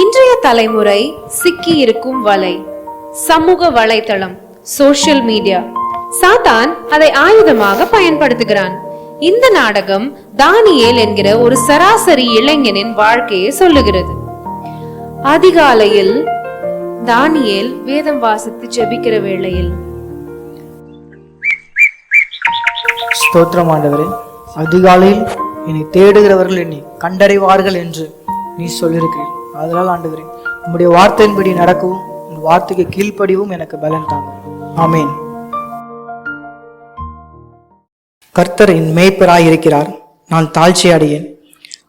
இன்றைய தலைமுறை சிக்கி இருக்கும் வலை. சமூக வலைத்தளம் சோசியல் மீடியா சாத்தான் அதை ஆயுதமாக பயன்படுத்துகிறான். இந்த நாடகம் தானியேல் என்கிற ஒரு சராசரி இளைஞனின் வாழ்க்கையை சொல்லுகிறது. அதிகாலையில் தானியேல் வேதம் வாசித்து ஜெபிக்கிற வேளையில். ஸ்தோத்திரம் ஆண்டவரே அதிகாலையில் என்னை தேடுகிறவர்கள் என்னை கண்டடைவார்கள் என்று நீ சொல்லியிருக்கிறேன் அதனால் ஆண்டுகிறேன் உங்களுடைய வார்த்தையின்படி நடக்கவும் உன் வார்த்தைக்கு கீழ்ப்படிவும் எனக்கு பலன் தாங்க. ஆமேன். கர்த்தர் என் மேய்ப்பராய் இருக்கிறார் நான் தாழ்ச்சி அடையேன்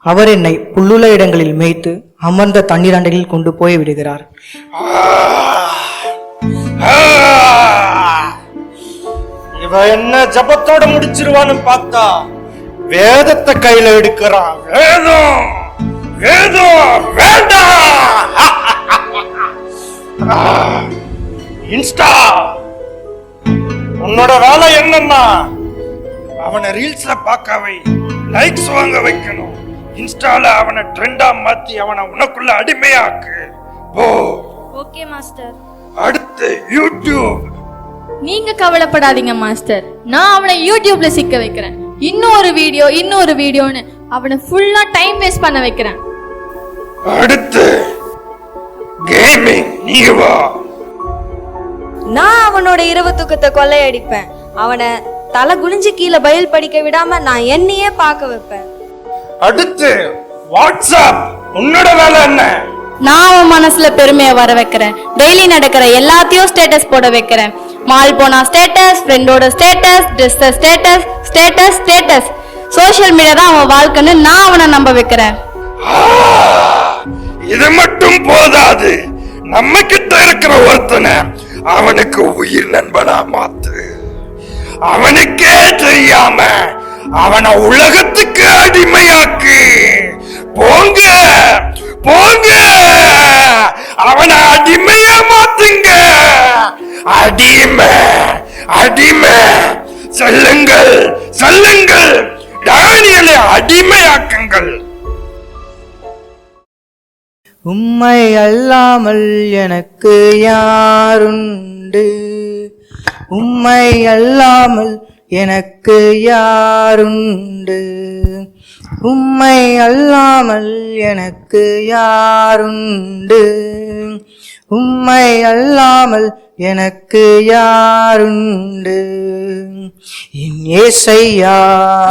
அவர் என்னை புல்லுள்ள இடங்களில் மேய்த்து அமர்ந்த தண்ணீர் கொண்டு போய் விடுகிறார். இவ என்ன ஜபத்தோட முடிச்சிருவான்னு பார்த்தா வேதத்தை கையில எடுக்கிறான். வேதம்! வேதம் வேண்டாம் இன்ஸ்டா! உன்னோட வேலை என்னன்னா அவனை ரீல்ஸ்ல பார்க்க வை லைக்ஸ் வாங்க வைக்கணும். இன்ஸ்டால அவனை ட்ரெண்டா மாத்தி அவனை உனக்குள்ள அடிமையாக்கு. போ. Okay master. அடுத்து யூடியூப். நீங்க கவலைப்படாதீங்க மாஸ்டர். நான் அவனை யூடியூப்ல சிக்க வைக்கிறேன். இன்னொரு வீடியோ இன்னொரு வீடியோன்னு அவனை ஃபுல்லா டைம் வேஸ்ட் பண்ண வைக்கிறேன். அடுத்து கேமிங் நீ வா. நான் அவனோட இரவு தூக்கத்தை கொள்ளையடிப்பேன். அவனை தலை குனிஞ்சு கீழே பயில் படிக்க விடாம நான் என்னையே பார்க்க வைப்பேன். அடுத்து வாட்ஸ்அப் உன்னோட வேலை என்ன? நான் அவன் மனசுல பெருமையை வர வைக்கிறேன். டெய்லி நடக்கிற எல்லாத்தையும் ஸ்டேட்டஸ் போட வைக்கிறேன். மால் போனா ஸ்டேட்டஸ் ஃப்ரெண்டோட status dress status status status social media தான் அவன் வாழ்க்கைன்னு நான் அவனை நம்ப வைக்கிறேன். இது மட்டும் போதாது. நம்ம கிட்ட இருக்கிற ஒருத்தனை அவனுக்கு உயிர் நண்பனா மாத்து. அவனுக்கே தெரியாம அவனை உலகத்துக்கு அடிமையாக்கு. போங்க போங்க. அவனை அடிமையா மாத்துங்க. அடிமை அடிமை. செல்லுங்கள் செல்லுங்கள். தானியலை அடிமையாக்குங்கள். உம்மை அல்லாமல் எனக்கு யாருண்டு? உம்மை அல்லாமல் எனக்கு யாருண்டு? உம்மை அல்லாமல் எனக்கு யாருண்டு? உம்மை அல்லாமல் எனக்கு யாருண்டு? என் ஏசையா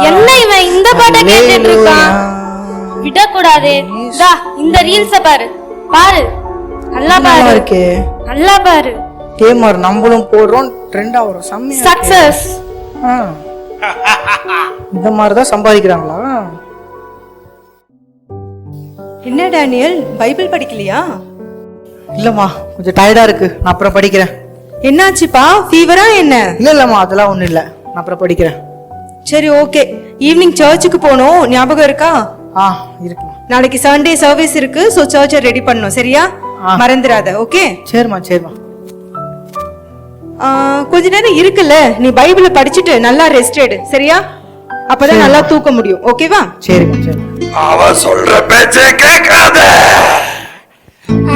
என்ன இவன் இந்த பாட்டை கேட்டுட்டு இருக்கான்? அல்லேலூயா. விடக்கூடாதே. தா இந்த ரீல்ஸ பாரு. பாரு. நல்லா நல்லா பாரு. இருக்கே? நல்லா பாரு. டேமர் நம்மளும் போடுறோம் ட்ரெண்ட் ஆகுறோம் செம்மையா இருக்கே. சக்சஸ் ஆ. இந்த மாதிரி தான் சம்பாதிக்கிறாங்களா? என்ன டேனியல்? பைபிள் படிக்கலையா? இல்லம்மா கொஞ்சம் டயர்டா இருக்கு. நான் அப்புறம் படிக்கிறேன். என்னாச்சுப்பா? ஃபீவரா என்ன? இல்ல இல்லம்மா அதெல்லாம் ஒண்ணும் இல்ல. நான் அப்புறம் படிக்கிறேன். சரி ஓகே ஈவினிங் சர்ச்சுக்கு போகணும். ஞாபகம் இருக்கா? ஆ இருக்குமா. நாளைக்கு சண்டே சர்வீஸ் இருக்கு சோ சர்ச்சை ரெடி பண்ணணும் சரியா. மறந்துடாத ஓகே சரிம்மா சரிம்மா. கொஞ்ச நேரம் இருக்குல்ல நீ பைபிளை படிச்சுட்டு நல்லா ரெஸ்ட் எடு சரியா? அப்பதான் நல்லா தூக்க முடியும் ஓகேவா சரிம்மா சரி அவ சொல்ற பேச்சை கேட்காத.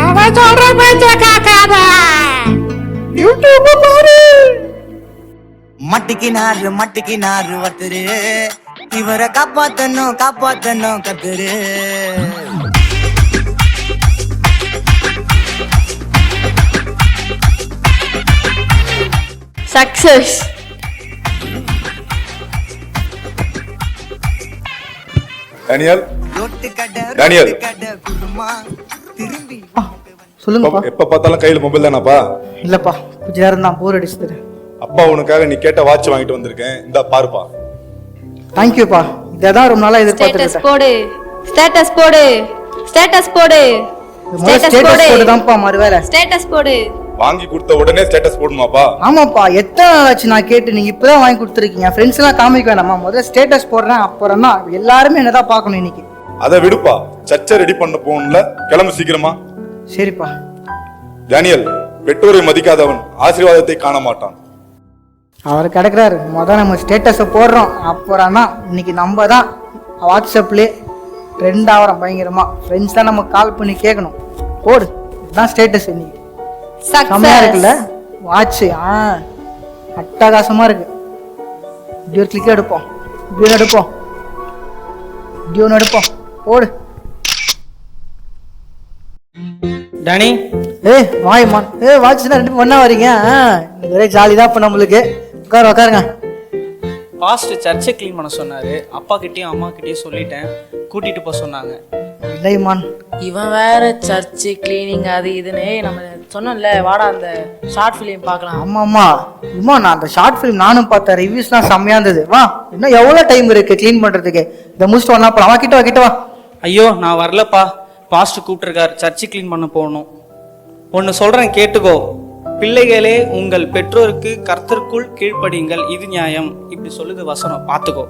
அவ சொல்ற பேச்சை கேட்காத. யூடியூப் பாரு. மட்டிக்கினாரு மட்டிக்கினாரு ஒருத்தரு. இவரை காப்பாத்தணும் காப்பாத்தணும் கத்துரு சக்சஸ் டேனியல் ரொட்டு கடை டேனியல். ரொட்டு கடை குருமா திரும்பி சொல்லுங்கப்பா. எப்ப பார்த்தாலும் கையில மொபைல் தானப்பா? இல்லப்பா கொஞ்ச நேரம் தான் போர் அடிச்சுது அப்பா உனக்காக நீ கேட்ட வாட்ச் வாங்கிட்டு வந்திருக்கேன். இந்தா பாருப்பா. தேங்க்யூப்பா இதான் ரொம்ப நாளா ஸ்டேட்டஸ் எதிர்பார்த்துருக்கேன் போடு. ஸ்டேட்டஸ் போடு. ஸ்டேட்டஸ் போடு. ஸ்டேட்டஸ் ஸ்டேட்டஸ் போடு. போட்டுதான்ப்பா மறுவேலை ஸ்டேட்டஸ் போடு. வாங்கி கொடுத்த உடனே ஸ்டேட்டஸ் போடுமாப்பா? ஆமாப்பா எத்தனை நாள் ஆச்சு நான் கேட்டு நீங்க இப்பதான் வாங்கி கொடுத்துருக்கீங்க. ஃப்ரெண்ட்ஸ் எல்லாம் காமிக்க வேணாமா? முதல்ல ஸ்டேட்டஸ் போடுறேன் அப்புறம் தான் எல்லாருமே என்னதான் பார்க்கணும் இன்னைக்கு. அதை விடுப்பா. சர்ச்சை ரெடி பண்ண போகணும்ல. கிளம்பு சீக்கிரமா. சரிப்பா. டேனியல் பெற்றோரை மதிக்காதவன் ஆசீர்வாதத்தை காண மாட்டான். அவர் கிடக்குறாரு. முதல்ல நம்ம ஸ்டேட்டஸை போடுறோம். அப்புறம் தான் இன்னைக்கு நம்ம தான் வாட்ஸ்அப்லேயே ட்ரெண்ட் ஆகிறோம் பயங்கரமா. ஃப்ரெண்ட்ஸ் தான் நம்ம கால் பண்ணி கேட்கணும் போடு. இதுதான் ஸ்டேட்டஸ் இன்னைக்கு. செம்மையா இருக்குல்ல? வாட்ச் ஆ அட்டகாசமா இருக்கு. இப்படி ஒரு கிளிக் எடுப்போம். இப்படி ஒன்று எடுப்போம். இப்படி ஒன்று எடுப்போம். போடு. டனி? ஏய் வாய்மான் ஏய் வாட்ச்னா ரெண்டு ஒண்ணா வரீங்க ஆ, இன்னைக்கு ஒரே ஜாலி தான் இப்போ நம்மளுக்கு. உட்காரு உட்காருங்க. பாஸ்ட் சர்ச்சை க்ளீன் பண்ண சொன்னாரு. அப்பா கிட்டயும் அம்மா கிட்டயும் சொல்லிட்டேன். கூட்டிட்டு போக சொன்னாங்க. இல்லைமான் இவன் வேற சர்ச்சு கிளீனிங் அது இதுன்னு நம்ம சொன்னோம்ல வாடா அந்த ஷார்ட் ஃபிலிம் பார்க்கலாம். ஆமா ஆமா. இம்மா நான் அந்த ஷார்ட் ஃபிலிம் நானும் பார்த்தேன் ரிவ்யூஸ்லாம் செம்மையா இருந்தது. வா இன்னும் எவ்வளோ டைம் இருக்கு க்ளீன் பண்றதுக்கு? இதை முடிச்சுட்டு வரலாம் அப்புறம் வா கிட்ட வா கிட்ட வா. ஐயோ நான் வரலப்பா. பாஸ்ட் கூப்பிட்டுருக்காரு. சர்ச்சை க்ளீன் பண்ண போகணும். ஒன்று சொல்றேன் கேட்டுக்கோ. பிள்ளைகளே உங்கள் பெற்றோருக்கு கர்த்தருக்குள் கீழ்ப்படியுங்கள். இது நியாயம். இப்படி சொல்லுது வசனம். பார்த்துக்கோ.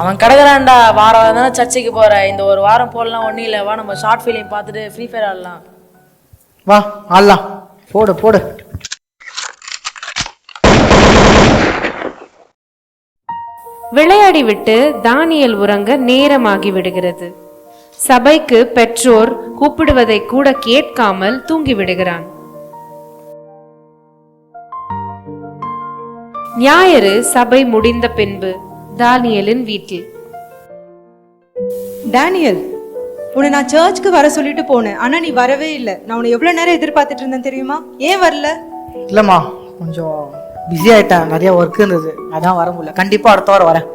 அவன் கிடக்குறான்டா வார வாரம் தானே சர்ச்சுக்கு போற. இந்த ஒரு வாரம் போடலாம் ஒன்றும் இல்லை. வா நம்ம ஷார்ட் ஃபிலிம் பார்த்துட்டு ஃப்ரீ ஃபயர் ஆடலாம். வா ஆடலாம். போடு போடு. விளையாடிவிட்டு தானியல் உறங்க நேரமாகி விடுகிறது. சபைக்கு பெற்றோர் கூப்பிடுவதை கூட கேட்காமல் தூங்கி ஞாயிறு சபை முடிந்த பின்பு தானியலின் வீட்டில். டேனியல் உன்னை நான் சர்ச்சுக்கு வர சொல்லிட்டு போனேன். ஆனா நீ வரவே இல்லை. நான் உன்னை எவ்வளவு நேரம் எதிர்பார்த்துட்டு இருந்தேன் தெரியுமா? ஏன் வரல? இல்லைம்மா கொஞ்சம் பிஸி ஆயிட்டேன். நிறைய ஒர்க் இருந்தது. அதான் வர முடியல. கண்டிப்பா அடுத்த வாரம் வரேன்.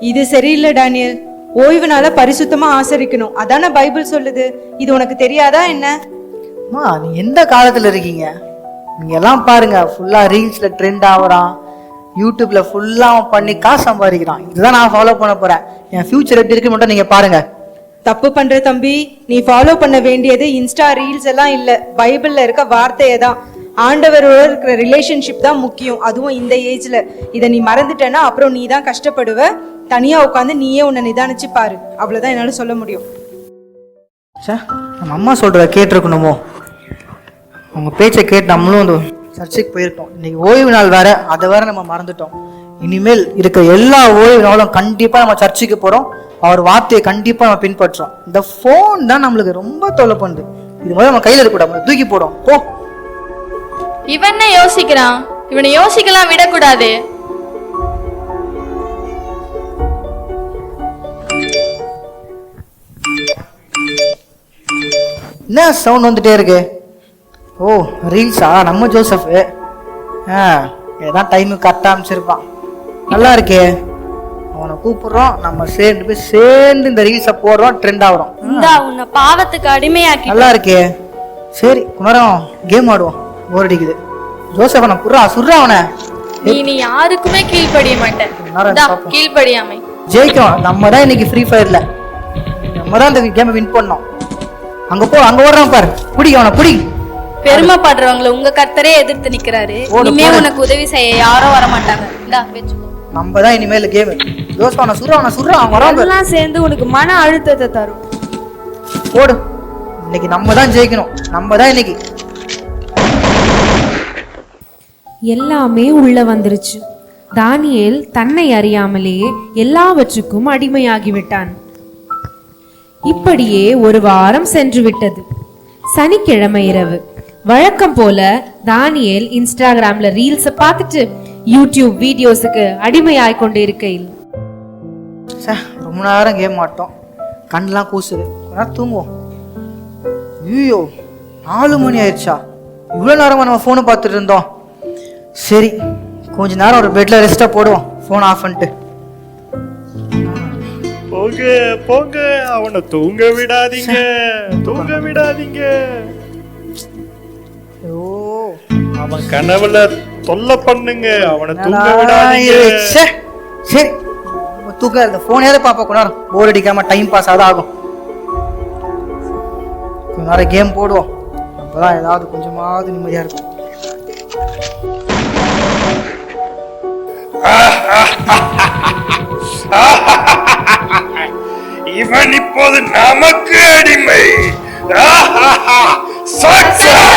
இது சரியில்லை டேனியல். ஓய்வுனால பரிசுத்தமா ஆசரிக்கணும். அதானே பைபிள் சொல்லுது. இது உனக்கு தெரியாதா என்ன? அம்மா நீ எந்த காலத்துல இருக்கீங்க? நீங்க எல்லாம் பாருங்க ஃபுல்லா ரீல்ஸ்ல ட்ரெண்ட் ஆகுறான். யூடியூப்ல ஃபுல்லா பண்ணி காசு சம்பாதிக்கிறான். இதுதான் நான் ஃபாலோ பண்ண போறேன். என் ஃபியூச்சர் எப்படி இருக்கு மட்டும் நீங்க பாருங்க. தப்பு பண்ற தம்பி நீ ஃபாலோ பண்ண வேண்டியது இன்ஸ்டா ரீல்ஸ் எல்லாம் இல்ல. பைபிள்ல இருக்க வார்த்தையை தான். ஆண்டவரோட இருக்கிற ரிலேஷன்ஷிப் தான் முக்கியம். அதுவும் இந்த ஏஜ்ல இதை நீ மறந்துட்டேன்னா அப்புறம் நீ தான் கஷ்டப்படுவ. தனியா உட்காந்து நீயே உன்னை நிதானிச்சு பாரு. அவ்வளவுதான் என்னால சொல்ல முடியும். நம்ம அம்மா சொல்றத கேட்டிருக்கணுமோ? அவங்க பேச்சை கேட்டு நம்மளும் சர்ச்சைக்கு போயிருக்கோம். இன்னைக்கு ஓய்வு நாள் வேற அதை வேற நம்ம மறந்துட்டோம். இனிமேல் இருக்க எல்லா ஓய்வு நாளும் கண்டிப்பா நம்ம சர்ச்சுக்கு போறோம். அவர் வார்த்தையை கண்டிப்பா நம்ம பின்பற்றோம் இந்த ஃபோன் தான் நம்மளுக்கு ரொம்ப தொல்லை பண்ணுது. இது முதல்ல நம்ம கையில இருக்கக்கூடாது. தூக்கி போடும் போ. இவன் யோசிக்கிறான்? இவனை யோசிக்கலாம் விடக்கூடாது. என்ன சவுண்ட் வந்துட்டே இருக்கு? ஓ ரீல்ஸா நம்ம ஜோசப் ஆ ஏதான் டைமுக்கு கரெக்டாக அமைச்சிருப்பான் நல்லா இருக்கே. அவனை கூப்பிடுறோம். நம்ம சேர்ந்து போய் சேர்ந்து இந்த ரீல்ஸை போடுறோம். ட்ரெண்ட் ஆகுறோம் இந்தா உன்னை பாவத்துக்கு அடிமையாக்கி நல்லா இருக்கே. சரி குமரம் கேம் ஆடுவோம். போர் அடிக்குது. ஜோசப் அவனை குர்றா சுர்றா அவனை? நீ நீ யாருக்குமே கீழ்ப்படிய மாட்டேன். இந்தா. கீழ்ப்படியாமை. ஜெயிக்கும். நம்ம தான் இன்னைக்கு ஃப்ரீ ஃபயர்ல நம்ம தான் இந்த கேமை வின் பண்ணோம். அங்க போ அங்க ஓடுறான் பாரு. பிடி அவனை பிடி. பெருமைப்படுறவங்களை உங்க கர்த்தரே எதிர்த்து நிக்கிறாரு. இனிமே. உனக்கு உதவி செய்ய யாரும் வர மாட்டாங்க இந்தா வச்சுக்கோ நம்ம தான் இனிமேல் கேம் ஜோசப் அவனை சுர்றா அவனை அவன் வரான் பாரு. எல்லாம் சேர்ந்து உனக்கு மன அழுத்தத்தை தரும். போடு. இன்னைக்கு நம்ம தான் ஜெயிக்கணும். நம்ம தான் இன்னைக்கு. எல்லாமே உள்ள வந்துருச்சு. தானியேல் தன்னை அறியாமலேயே எல்லாவற்றுக்கும் அடிமையாகி விட்டான் இப்படியே ஒரு வாரம் சென்று விட்டது சனிக்கிழமை இரவு. வழக்கம் போல தானியேல் இன்ஸ்டாகிராம்ல ரீல்ஸ பார்த்துட்டு யூடியூப் வீடியோஸுக்கு அடிமையாய் கொண்டு இருக்கையில் சே ரொம்ப நேரம் கேம் ஆட்டோம். கண்ணெலாம் கூசுது. நேரம் தூங்குவோம். ஐயோ நாலு மணி ஆயிடுச்சா? இவ்வளோ நேரமா நம்ம ஃபோனை பார்த்துட்டு இருந்தோம். சரி கொஞ்ச நேரம் ஒரு பெட்டில் ரெஸ்ட்டாக போடுவோம். ஃபோன் ஆஃப் பண்ணிட்டு. போங்க போங்க. அவனை தூங்க விடாதீங்க. தூங்க விடாதீங்க. அவன் கனவுல தொல்லை பண்ணுங்க. அவனை தூங்க விடாதீங்க. சரி. தூக்கம் இந்த ஃபோனே பார்ப்போம் கொஞ்ச நேரம் போர் அடிக்காம டைம் பாஸ் ஆகுது ஆகும். கொஞ்ச நேரம் கேம் போடுவோம். அப்பதான் ஏதாவது கொஞ்சமாவது நிம்மதியா இருக்கும். இவன் இப்போது நமக்கு அடிமை. Success!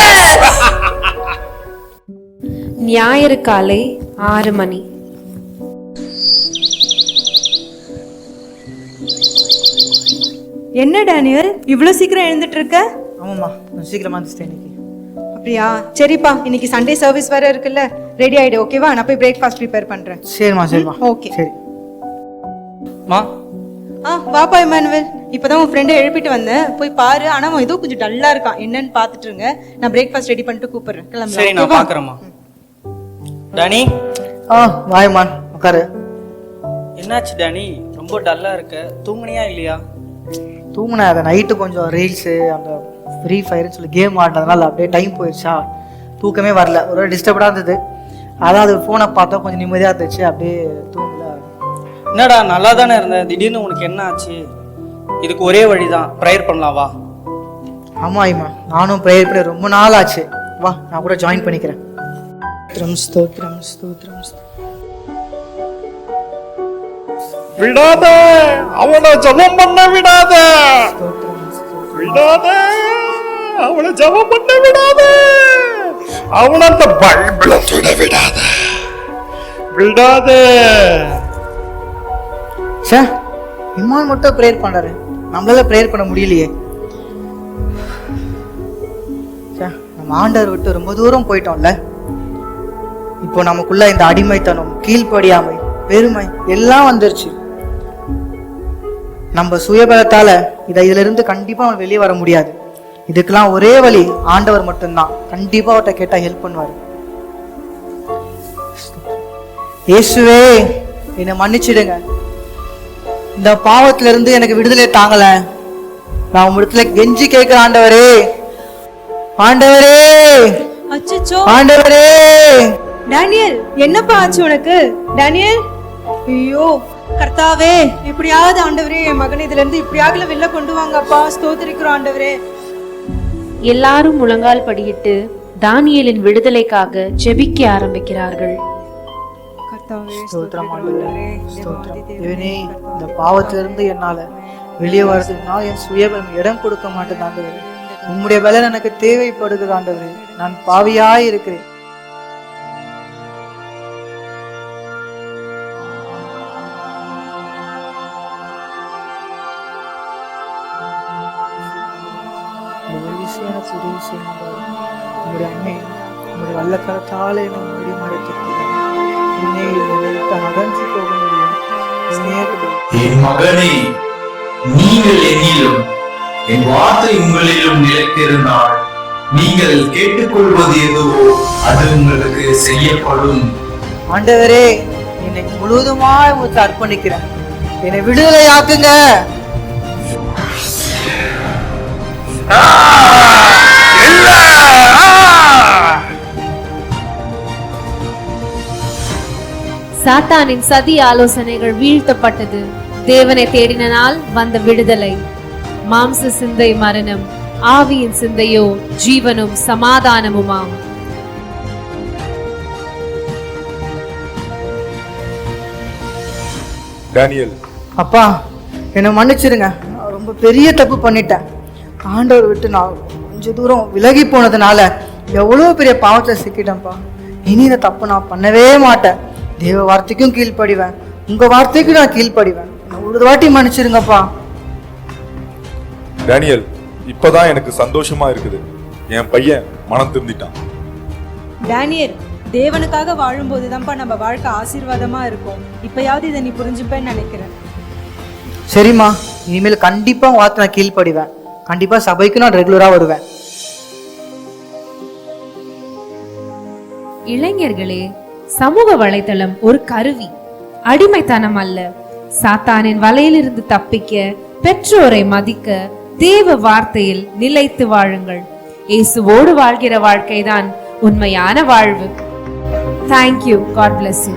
ஞாயிறு காலை ஆறு மணி. என்ன டேனியல் இவ்வளவு சீக்கிரம் எழுந்துட்டு இருக்க ஆமாம்மா கொஞ்சம் சீக்கிரமா வந்துட்டேன் இன்னைக்கு. அப்படியா? சரிப்பா இன்னைக்கு சண்டே சர்வீஸ் வேற இருக்குல்ல. ரெடி ஆயிடு ஓகேவா நான் போய் பிரேக்ஃபாஸ்ட் ப்ரிப்பேர் பண்றேன். சரிம்மா சரிம்மா. ஓகே சரி. மா? ஆ வாப்பா இமானுவல் இப்பதான் உன் ஃப்ரெண்டை எழுப்பிட்டு வந்தேன். போய் பாரு. ஆனா அவன் ஏதோ கொஞ்சம் டல்லா இருக்கான். என்னன்னு பாத்துட்டு இருங்க. நான் பிரேக்ஃபாஸ்ட் ரெடி பண்ணிட்டு கூப்பிடுறேன். சரி கிளம்பலாம் நான் ஓகேவா? டானி? ஆ வாயம்மா உட்காரு. என்னாச்சு டானி? ரொம்ப டல்லா இருக்க. தூங்குனியா இல்லையா? தூங்கினேன். அதை நைட்டு கொஞ்சம் ரீல்ஸு அந்த ஃப்ரீ ஃபயர்னு சொல்லி கேம் ஆடினதுனால அப்படியே டைம் போயிடுச்சா தூக்கமே வரல. ஒரு டிஸ்டர்படாக இருந்தது. அதான் அது ஃபோனை பார்த்தா கொஞ்சம் நிம்மதியாக இருந்துச்சு. அப்படியே தூங்கல. என்னடா நல்லா தானே இருந்த? திடீர்னு உனக்கு என்ன ஆச்சு? இதுக்கு ஒரே வழிதான். ப்ரேயர் பண்ணலாம் வா. ஆமாம் ஐமா. நானும் ப்ரேயர் பண்ணி ரொம்ப நாள் ஆச்சு வா நான் கூட ஜாயின் பண்ணிக்கிறேன். ஸ்தோத்திரம் ஸ்தோத்திரம் ஸ்தோத்திரம் ஸ்தோத்திரம். விடாத! அவனை ஜெபம் பண்ண விடாத! விடாத! அவனை ஜெபம் பண்ண விடாத! அவனை அந்த பைபிளை தொட விடாத! விடாத! ச்சே இம்மான் மட்டும் ப்ரேயர் பண்ணுறாரு நம்மளால ப்ரேயர் பண்ண முடியலையே. ச்சே நம்ம ஆண்டவர் விட்டு ரொம்ப தூரம் போயிட்டோம்ல. இப்போ நமக்குள்ள இந்த அடிமைத்தனம் கீழ்ப்படியாமை பெருமை எல்லாம் வந்துருச்சு. நம்ம சுயபலத்தால இதை இதுல இருந்து கண்டிப்பா அவன் வெளியே வர முடியாது. இதுக்கெல்லாம் ஒரே வழி ஆண்டவர் மட்டும்தான். கண்டிப்பா அவர்கிட்ட கேட்டா ஹெல்ப் பண்ணுவாரு. இயேசுவே என்னை மன்னிச்சிடுங்க. இந்த பாவத்துல இருந்து எனக்கு விடுதலை தாங்கல. நான் உங்களிடத்துல கெஞ்சி கேட்கிற ஆண்டவரே. ஆண்டவரே. ஆண்டவரே. டேனியல் என்னப்பா ஆச்சு உனக்கு? டேனியல்? ஐயோ கர்த்தாவே எப்படியாவது ஆண்டவரே என் மகனை இதுல இருந்து இப்படியாகல வெளில கொண்டு வாங்கப்பா. ஸ்தோத்திரிக்கிறோம் ஆண்டவரே. எல்லாரும் முழங்கால் படியிட்டு தானியேலின் விடுதலைக்காக ஜெபிக்க ஆரம்பிக்கிறார்கள். கர்த்தாவே ஸ்தோத்திரம் ஆண்டவரே ஸ்தோத்திரம். தேவனே இந்த பாவத்துல இருந்து என்னால வெளியே வர்றதுக்கு நான் என் சுயபலம் இடம் கொடுக்க மாட்டேன் ஆண்டவரே. உம்முடைய பலன் எனக்கு தேவைப்படுகிறது ஆண்டவரே. நான் பாவியாய் இருக்கிறேன். என் மகனே நீங்கள் என்னிலும் என் வார்த்தை உங்களிலும் நிலைத்திருந்தால் நீங்கள் கேட்டுக்கொள்வது எதுவோ அது உங்களுக்கு செய்யப்படும். ஆண்டவரே என்னை முழுவதுமாய் உங்களுக்கு அர்ப்பணிக்கிறேன். என்னை விடுதலை ஆக்குங்க சாத்தானின் சதி ஆலோசனைகள் வீழ்த்தப்பட்டது. தேவனை தேடின நாள் வந்த விடுதலை. மாம்ச சிந்தை மரணம். ஆவியின் சிந்தையோ ஜீவனும் சமாதானமுமாம். டேனியல். அப்பா என்னை மன்னிச்சிருங்க. நான் ரொம்ப பெரிய தப்பு பண்ணிட்டேன். ஆண்டவர் விட்டு நான் கொஞ்ச தூரம் விலகி போனதுனால எவ்வளோ பெரிய பாவத்தை சிக்கிட்டேன்ப்பா. இனி இந்த தப்பு நான் பண்ணவே மாட்டேன். தேவ வார்த்தைக்கும் கீழ்ப்படிவேன். உங்க வார்த்தைக்கும் நான் கீழ்ப்படிவேன். ஒரு வாட்டி மன்னிச்சிருங்கப்பா. டேனியல் இப்பதான் எனக்கு சந்தோஷமா இருக்குது. என் பையன் மனம் திருந்திட்டான். டேனியல் தேவனுக்காக வாழும்போது தான்ப்பா நம்ம வாழ்க்கை ஆசீர்வாதமா இருக்கும். இப்பயாவது இதை நீ புரிஞ்சுப்பேன்னு நினைக்கிறேன். சரிம்மா இனிமேல் கண்டிப்பா வார்த்தை நான் கீழ்ப்படிவேன். கண்டிப்பா சபைக்கு நான் ரெகுலரா வருவேன். இளைஞர்களே சமூக வலைதளம் ஒரு கருவி. அடிமைத்தனம் அல்ல. சாத்தானின் வலையிலிருந்து தப்பிக்க பெற்றோரை மதிக்க தேவ வார்த்தையில் நிலைத்து வாழுங்கள். இயேசுவோடு வாழ்கிற வாழ்க்கைதான் உண்மையான வாழ்வு. Thank you God bless you